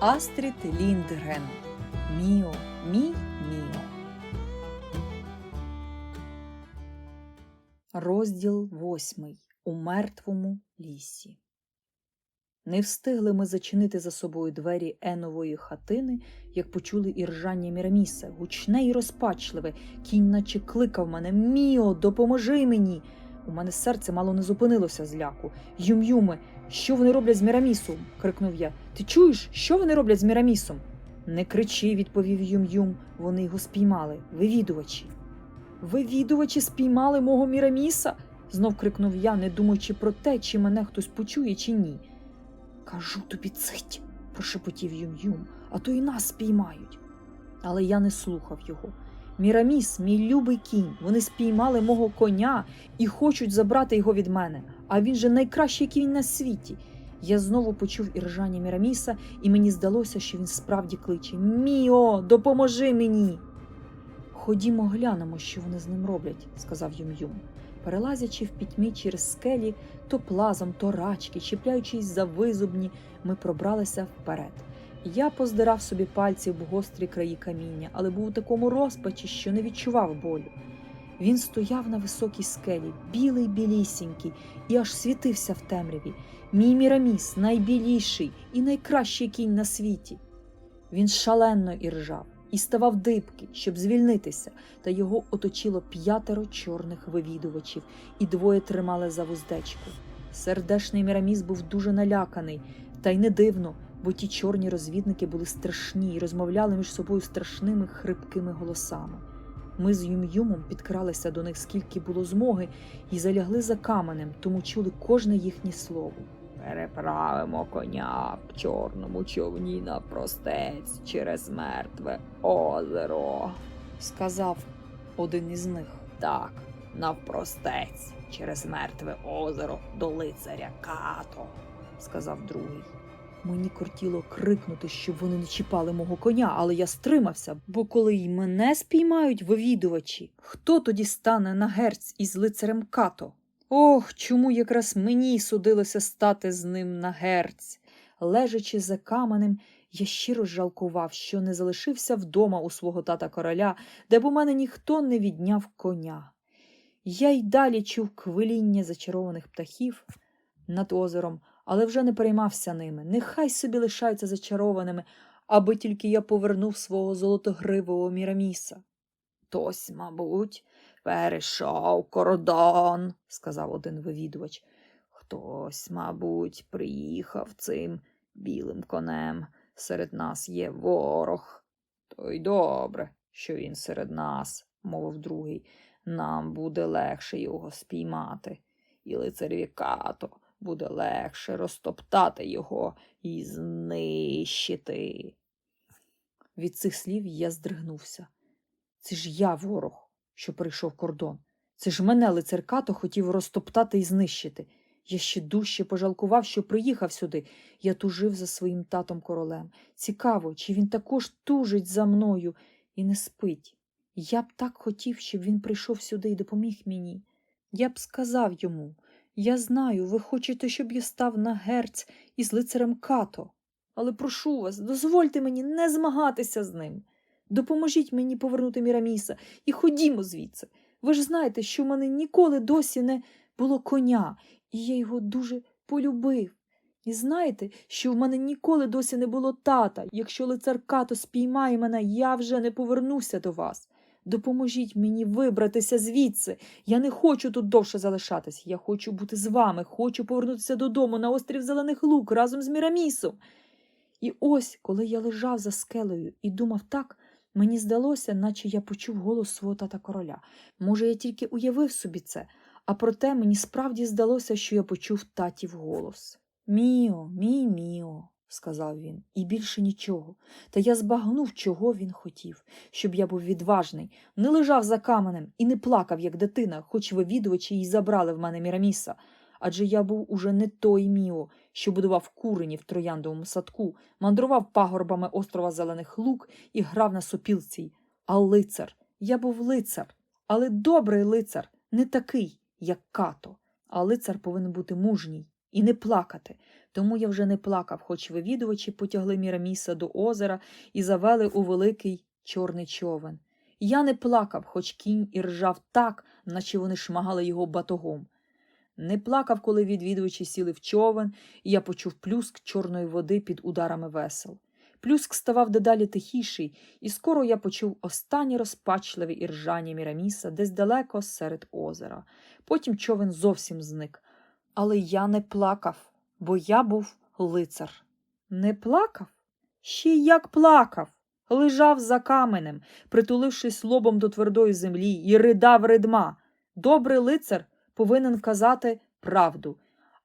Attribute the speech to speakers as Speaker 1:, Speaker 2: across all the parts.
Speaker 1: Астрід Ліндгрен. Міо, мій Міо. Розділ восьмий. У мертвому лісі. Не встигли ми зачинити за собою двері Енової хатини, як почули іржання Міраміса, гучне і розпачливе. Кінь наче кликав мене Міо, допоможи мені. У мене серце мало не зупинилося з ляку. Юм-юме, що вони роблять з Мірамісом? крикнув я. Ти чуєш, що вони роблять з Мірамісом? Не кричи, відповів Юм-Юм. Вони його спіймали. Вивідувачі. Вивідувачі спіймали мого Міраміса? знов крикнув я, не думаючи про те, чи мене хтось почує, чи ні. Кажу тобі цить, прошепотів Юм-Юм, а то і нас спіймають. Але я не слухав його. Міраміс, мій любий кінь, вони спіймали мого коня і хочуть забрати його від мене. А він же найкращий кінь на світі. Я знову почув іржання Міраміса, і мені здалося, що він справді кличе Міо, допоможи мені. Ходімо, глянемо, що вони з ним роблять, сказав Юм-Юм. Перелазячи в пітьмі через скелі, то плазом, то рачки, чіпляючись за визубні, ми пробралися вперед. Я поздирав собі пальці в гострі краї каміння, але був у такому розпачі, що не відчував болю. Він стояв на високій скелі, білий білісінький, і аж світився в темряві. Мій Міраміс найбіліший і найкращий кінь на світі. Він шалено іржав і ставав дибки, щоб звільнитися, та його оточило п'ятеро чорних вивідувачів, і двоє тримали за вуздечку. Сердешний Міраміс був дуже наляканий, та й не дивно, бо ті чорні розвідники були страшні і розмовляли між собою страшними хрипкими голосами. Ми з Юм-Юмом підкралися до них скільки було змоги, і залягли за каменем, тому чули кожне їхнє слово. Переправимо коня в чорному човні на простець через мертве озеро, сказав один із них. Так, навпростець через мертве озеро до лицаря Като, сказав другий. Мені кортіло крикнути, щоб вони не чіпали мого коня, але я стримався, бо коли й мене спіймають вивідувачі, хто тоді стане на герць із лицарем Като? Ох, чому якраз мені судилося стати з ним на герць. Лежачи за каменем, я щиро жалкував, що не залишився вдома у свого тата короля, де б у мене ніхто не відняв коня. Я й далі чув квиління зачарованих птахів над озером, але вже не переймався ними. Нехай собі лишаються зачарованими, аби тільки я повернув свого золотогривого Міраміса. Тось, мабуть, перейшов кордон, сказав один вивідувач. Хтось, мабуть, приїхав цим білим конем. Серед нас є ворог. То й добре, що він серед нас, мовив другий. Нам буде легше його спіймати. І лицареві като буде легше розтоптати його і знищити. Від цих слів я здригнувся. Це ж я ворог, що перейшов кордон. Це ж мене лицар Като хотів розтоптати і знищити. Я ще дужче пожалкував, що приїхав сюди. Я тужив за своїм татом королем. Цікаво, чи він також тужить за мною і не спить. Я б так хотів, щоб він прийшов сюди і допоміг мені. Я б сказав йому я знаю, ви хочете, щоб я став на герць із лицарем Като. Але прошу вас, дозвольте мені не змагатися з ним. Допоможіть мені повернути Міраміса і ходімо звідси. Ви ж знаєте, що в мене ніколи досі не було коня, і я його дуже полюбив. І знаєте, що в мене ніколи досі не було тата. Якщо лицар Като спіймає мене, я вже не повернуся до вас. Допоможіть мені вибратися звідси. Я не хочу тут довше залишатись. Я хочу бути з вами, хочу повернутися додому на острів Зелених Лук разом з Мірамісом. І ось, коли я лежав за скелею і думав так, мені здалося, наче я почув голос свого тата короля. Може, я тільки уявив собі це, а проте мені справді здалося, що я почув татів голос. Міо, мій міо, сказав він, і більше нічого. Та я збагнув, чого він хотів, щоб я був відважний, не лежав за каменем і не плакав, як дитина, хоч вивідувачі й забрали в мене Міраміса. Адже я був уже не той Міо, що будував курені в трояндовому садку, мандрував пагорбами острова Зелених Лук і грав на сопілці, а лицар. Я був лицар, але добрий лицар, не такий, як като. А лицар повинен бути мужній і не плакати. Тому я вже не плакав, хоч вивідувачі потягли Міраміса до озера і завели у великий чорний човен. Я не плакав, хоч кінь і ржав так, наче вони шмагали його батогом. Не плакав, коли відвідувачі сіли в човен, і я почув плюск чорної води під ударами весел. Плюск ставав дедалі тихіший, і скоро я почув останні розпачливі іржання Міраміса десь далеко серед озера. Потім човен зовсім зник. Але я не плакав, бо я був лицар. Не плакав? Ще як плакав. Лежав за каменем, притулившись лобом до твердої землі, і ридав ридма. Добрий лицар повинен вказати правду.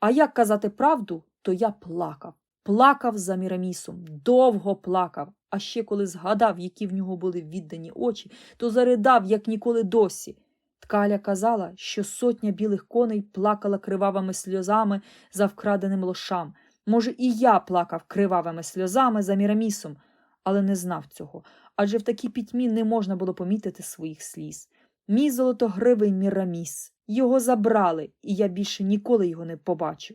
Speaker 1: А як казати правду, то я плакав. Плакав за Мірамісом, довго плакав, а ще коли згадав, які в нього були віддані очі, то заридав, як ніколи досі. Ткаля казала, що сотня білих коней плакала кривавими сльозами за вкраденим лошам. Може, і я плакав кривавими сльозами за Мірамісом, але не знав цього, адже в такій пітьмі не можна було помітити своїх сліз. Мій золотогривий Міраміс. Його забрали, і я більше ніколи його не побачу.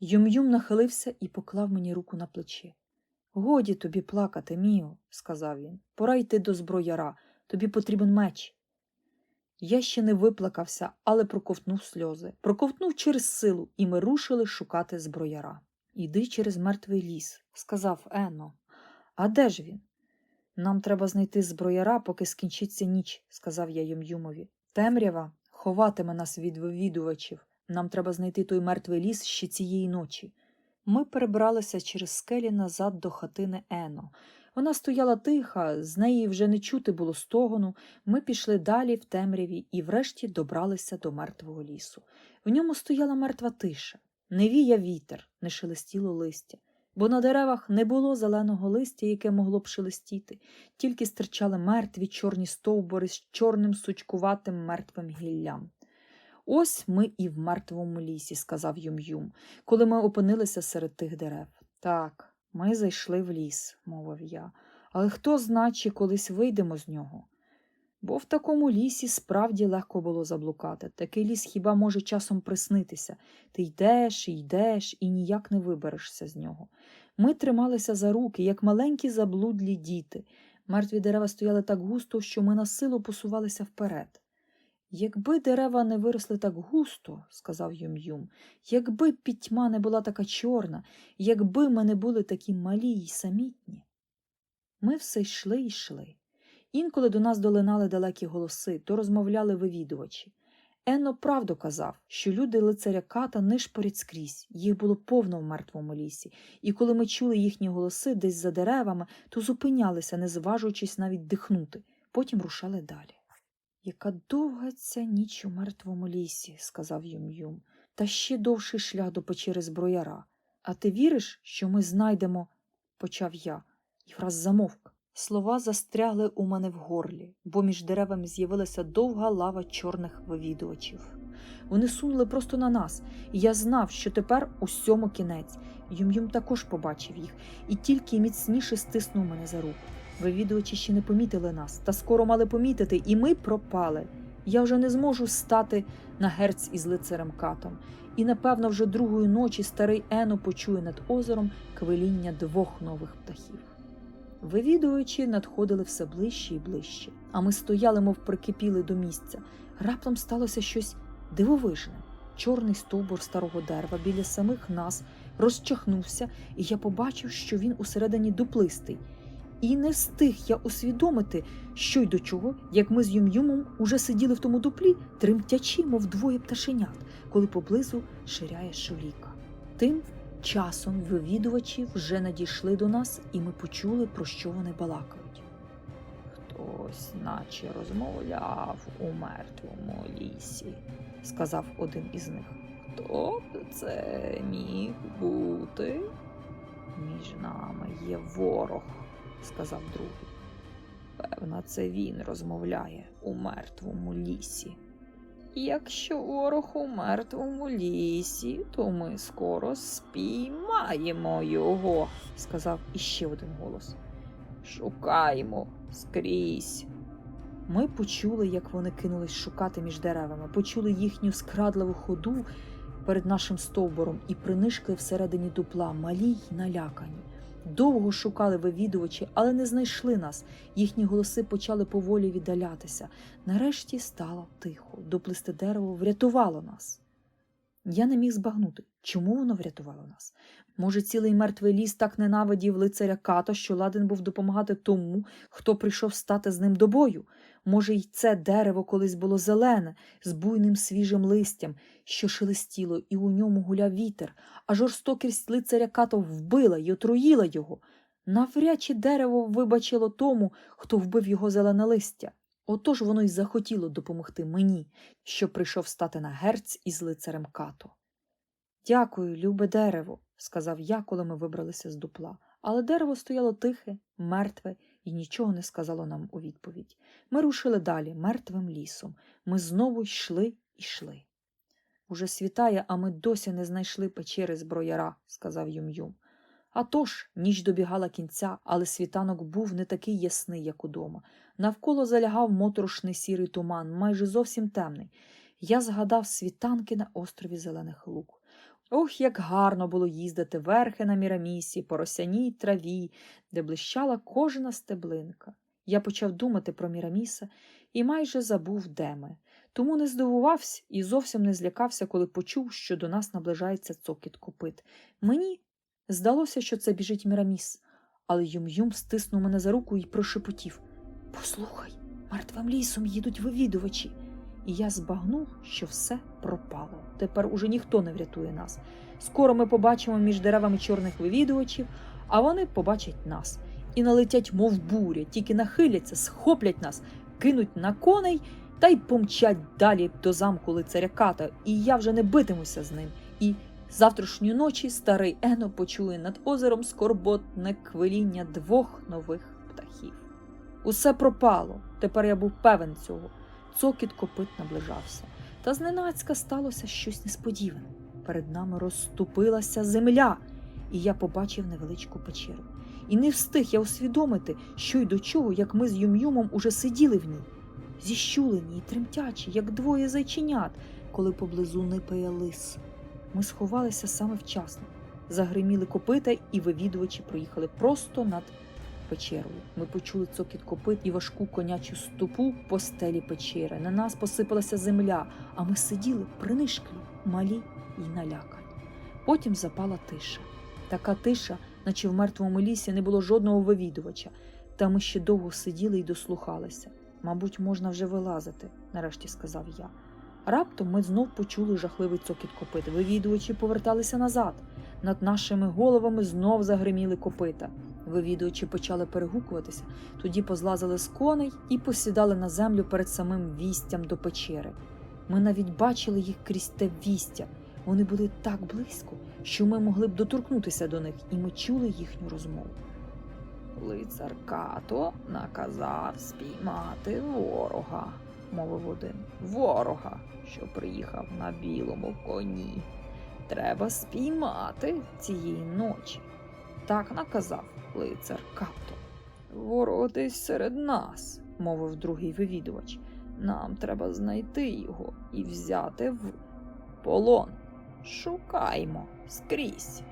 Speaker 1: Юм-Юм нахилився і поклав мені руку на плече. Годі тобі плакати, Міо, сказав він. Пора йти до зброяра, тобі потрібен меч. Я ще не виплакався, але проковтнув сльози, проковтнув через силу, і ми рушили шукати зброяра. Іди через мертвий ліс, сказав Ено. А де ж він? Нам треба знайти зброяра, поки скінчиться ніч, сказав я Юм-Юмові. Темрява ховатиме нас від вивідувачів. Нам треба знайти той мертвий ліс ще цієї ночі. Ми перебралися через скелі назад до хатини Ено. Вона стояла тиха, з неї вже не чути було стогону. Ми пішли далі в темряві і врешті добралися до мертвого лісу. В ньому стояла мертва тиша. Не віяв вітер, не шелестіло листя, бо на деревах не було зеленого листя, яке могло б шелестіти, тільки стирчали мертві чорні стовбури з чорним сучкуватим мертвим гіллям. Ось ми і в мертвому лісі, сказав Юм-Юм, коли ми опинилися серед тих дерев. Так, ми зайшли в ліс, мовив я, але хто зна, колись вийдемо з нього? Бо в такому лісі справді легко було заблукати. Такий ліс хіба може часом приснитися. Ти йдеш йдеш і ніяк не виберешся з нього. Ми трималися за руки, як маленькі заблудлі діти. Мертві дерева стояли так густо, що ми на силу посувалися вперед. Якби дерева не виросли так густо, сказав Юм-Юм, якби пітьма не була така чорна, якби ми не були такі малі й самітні. Ми все йшли й йшли. Інколи до нас долинали далекі голоси, то розмовляли вивідувачі. Енно правду казав, що люди лицаря ката нишпорять скрізь, їх було повно в мертвому лісі, і коли ми чули їхні голоси десь за деревами, то зупинялися, не зважуючись навіть дихнути, потім рушали далі. Яка довга ця ніч у мертвому лісі, сказав Юм-Юм, та ще довший шлях до печери зброяра. А ти віриш, що ми знайдемо, почав я, і враз замовк. Слова застрягли у мене в горлі, бо між деревами з'явилася довга лава чорних вивідувачів. Вони сунули просто на нас, і я знав, що тепер усьому кінець. Юм-Юм також побачив їх і тільки міцніше стиснув мене за руку. Вивідувачі ще не помітили нас, та скоро мали помітити, і ми пропали. Я вже не зможу стати на герць із лицарем катом, і, напевно, вже другої ночі старий Ено почує над озером квиління двох нових птахів. Вивідувачі надходили все ближче і ближче, а ми стояли, мов прикипіли до місця. Раптом сталося щось дивовижне. Чорний стовбур старого дерева біля самих нас розчахнувся, і я побачив, що він усередині дуплистий. І не встиг я усвідомити, що й до чого, як ми з Юм-Юмом уже сиділи в тому дуплі, тремтячи, мов двоє пташенят, коли поблизу ширяє шоліка. Тим часом вивідувачі вже надійшли до нас, і ми почули, про що вони балакають. Хтось, наче розмовляв у мертвому лісі, сказав один із них. Хто б це міг бути? Між нами є ворог сказав другий. Певно, це він розмовляє у мертвому лісі. Якщо ворог у мертвому лісі, то ми скоро спіймаємо його, сказав іще один голос. Шукаємо скрізь. Ми почули, як вони кинулись шукати між деревами, почули їхню скрадливу ходу, перед нашим стовбуром і принишкли всередині дупла, малі й налякані. Довго шукали вивідувачі, але не знайшли нас. Їхні голоси почали поволі віддалятися. Нарешті стало тихо. Доплисте дерево врятувало нас. Я не міг збагнути, чому воно врятувало нас. Може, цілий мертвий ліс так ненавидів лицаря Като, що ладен був допомагати тому, хто прийшов стати з ним до бою. Може, й це дерево колись було зелене, з буйним свіжим листям, що шелестіло, і у ньому гуляв вітер, а жорстокість лицаря Като вбила й отруїла його. Навряд чи дерево вибачило тому, хто вбив його зелене листя. Отож воно й захотіло допомогти мені, що прийшов стати на герць із лицарем Като. Дякую, любе дерево, сказав я, коли ми вибралися з дупла. Але дерево стояло тихе, мертве і нічого не сказало нам у відповідь. Ми рушили далі мертвим лісом. Ми знову йшли і йшли. Уже світає, а ми досі не знайшли печери зброяра, сказав Юм-Юм. А тож, ніч добігала кінця, але світанок був не такий ясний, як удома. Навколо залягав моторошний сірий туман, майже зовсім темний. Я згадав світанки на острові Зелених Лук. Ох, як гарно було їздити верхи на мірамісі, по росяній траві, де блищала кожна стеблинка. Я почав думати про міраміса і майже забув, де ми. Тому не здивувався і зовсім не злякався, коли почув, що до нас наближається цокіт копит. Мені здалося, що це біжить міраміс, але Юм-Юм стиснув мене за руку і прошепотів Послухай, мертвим лісом їдуть вивідувачі. І я збагнув, що все пропало. Тепер уже ніхто не врятує нас. Скоро ми побачимо між деревами чорних вивідувачів, а вони побачать нас і налетять, мов буря, тільки нахиляться, схоплять нас, кинуть на коней та й помчать далі до замку лицаря Ката, і я вже не битимуся з ним. І завтрашньої ночі старий Ено почує над озером скорботне квиління двох нових птахів. Усе пропало. Тепер я був певен цього. Цокіт копит наближався. Та зненацька сталося щось несподіване. Перед нами розступилася земля, і я побачив невеличку печеру. І не встиг я усвідомити, що й до чого, як ми з Юм-Юмом уже сиділи в ній, зіщулені й тремтячі, як двоє зайченят, коли поблизу нипає лис. Ми сховалися саме вчасно. Загриміли копита, і вивідувачі проїхали просто над печерою. Ми почули цокіт копит і важку конячу ступу по стелі печери. На нас посипалася земля, а ми сиділи принишклі, малі й налякані. Потім запала тиша. Така тиша, наче в мертвому лісі не було жодного вивідувача, та ми ще довго сиділи й дослухалися. Мабуть, можна вже вилазити, нарешті сказав я. Раптом ми знов почули жахливий цокіт копит. Вивідувачі поверталися назад. Над нашими головами знов загриміли копита. Вивідувачі почали перегукуватися, тоді позлазили з коней і посідали на землю перед самим вістям до печери. Ми навіть бачили їх крізь те вістя. Вони були так близько, що ми могли б доторкнутися до них, і ми чули їхню розмову. Лицар Като наказав спіймати ворога, мовив один. Ворога, що приїхав на білому коні. Треба спіймати цієї ночі. Так наказав лицар Като. Ворог десь серед нас, мовив другий вивідувач. Нам треба знайти його і взяти в полон. Шукаймо скрізь.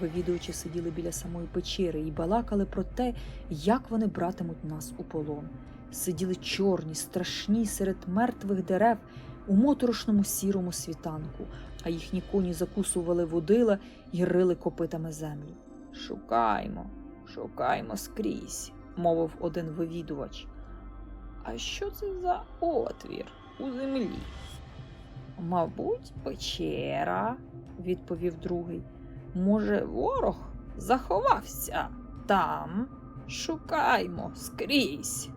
Speaker 1: Вивідувачі сиділи біля самої печери і балакали про те, як вони братимуть нас у полон. Сиділи чорні, страшні серед мертвих дерев у моторошному сірому світанку, а їхні коні закусували водила і рили копитами землю. Шукаймо, шукаймо скрізь, мовив один вивідувач. А що це за отвір у землі? Мабуть, печера, відповів другий. Може, ворог заховався там. Шукаймо скрізь.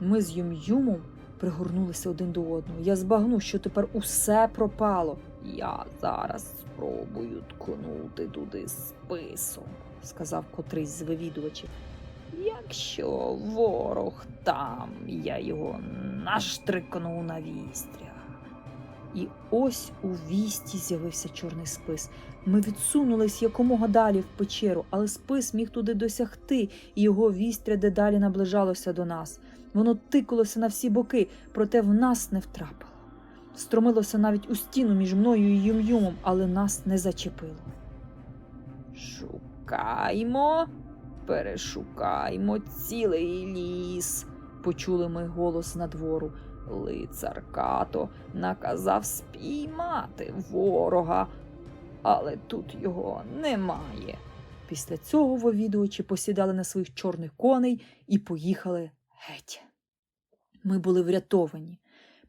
Speaker 1: Ми з Юм-Юмом пригорнулися один до одного. Я збагнув, що тепер усе пропало. Я зараз спробую ткнути туди списом, сказав котрийсь з вивідувачів. Якщо ворог там, я його наштрикну на вістря. І ось у вісті з'явився чорний спис. Ми відсунулись якомога далі в печеру, але спис міг туди досягти, і його вістря дедалі наближалося до нас. Воно тикалося на всі боки, проте в нас не втрапило. Стромилося навіть у стіну між мною і Юм-Юмом, але нас не зачепило. Шукаймо, перешукаймо цілий ліс, почули ми голос надвору. Лицар Като наказав спіймати ворога, але тут його немає. Після цього вовідувачі посідали на своїх чорних коней і поїхали геть. Ми були врятовані.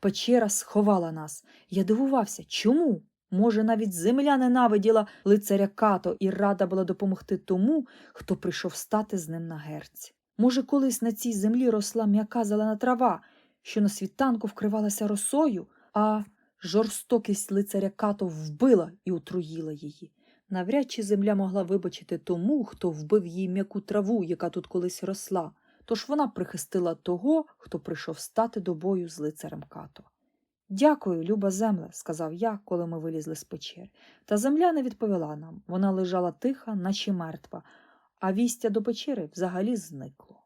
Speaker 1: Печера сховала нас. Я дивувався, чому? Може, навіть земля ненавиділа лицаря Като і рада була допомогти тому, хто прийшов стати з ним на герці. Може, колись на цій землі росла м'яка зелена трава, що на світанку вкривалася росою, а жорстокість лицаря Като вбила і отруїла її. Навряд чи земля могла вибачити тому, хто вбив їй м'яку траву, яка тут колись росла, тож вона прихистила того, хто прийшов стати до бою з лицарем Като. Дякую, люба земле, сказав я, коли ми вилізли з печери. Та земля не відповіла нам. Вона лежала тиха, наче мертва, а вістя до печери взагалі зникло.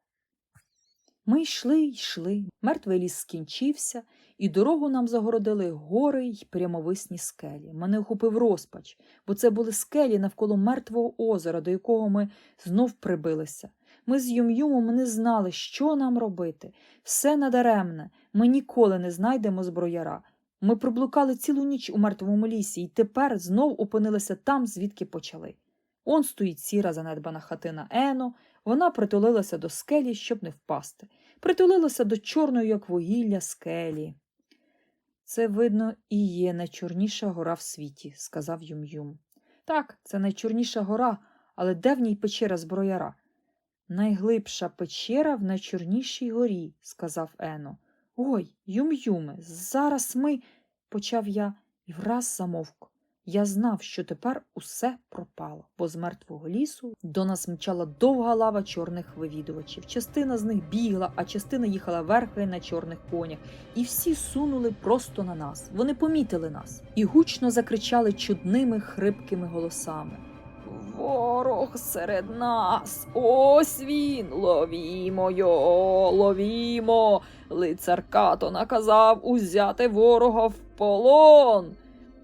Speaker 1: Ми йшли, йшли, мертвий ліс скінчився, і дорогу нам загородили гори й прямовисні скелі. Мене охопив розпач, бо це були скелі навколо мертвого озера, до якого ми знов прибилися. Ми з Юм-Юмом не знали, що нам робити. Все надаремне. Ми ніколи не знайдемо зброяра. Ми проблукали цілу ніч у мертвому лісі і тепер знов опинилися там, звідки почали. Он стоїть сіра занедбана хатина Ено, вона притулилася до скелі, щоб не впасти. Притулилася до чорної, як вугілля, скелі. Це, видно, і є найчорніша гора в світі, сказав Юм-Юм. Так, це найчорніша гора, але де в ній печера зброяра? Найглибша печера в найчорнішій горі, сказав Ено. Ой, Юм-Юме, зараз ми, почав я і враз замовк. Я знав, що тепер усе пропало, бо з мертвого лісу до нас мчала довга лава чорних вивідувачів. Частина з них бігла, а частина їхала верхи на чорних конях, і всі сунули просто на нас. Вони помітили нас і гучно закричали чудними хрипкими голосами. Ворог серед нас, ось він, ловімо його, ловімо. Лицар Като наказав узяти ворога в полон.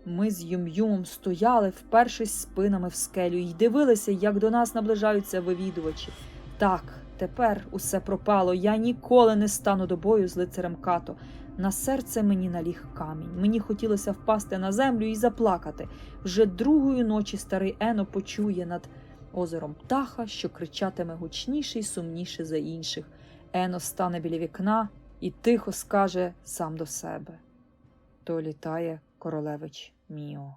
Speaker 1: Ми з Юм-Юмом стояли, впершись спинами в скелю, і дивилися, як до нас наближаються вивідувачі. Так, тепер усе пропало. Я ніколи не стану до бою з лицарем Като. На серце мені наліг камінь. Мені хотілося впасти на землю і заплакати. Вже другої ночі старий Ено почує над озером птаха, що кричатиме гучніше й сумніше за інших. Ено стане біля вікна і тихо скаже сам до себе. То літає королевич Міо.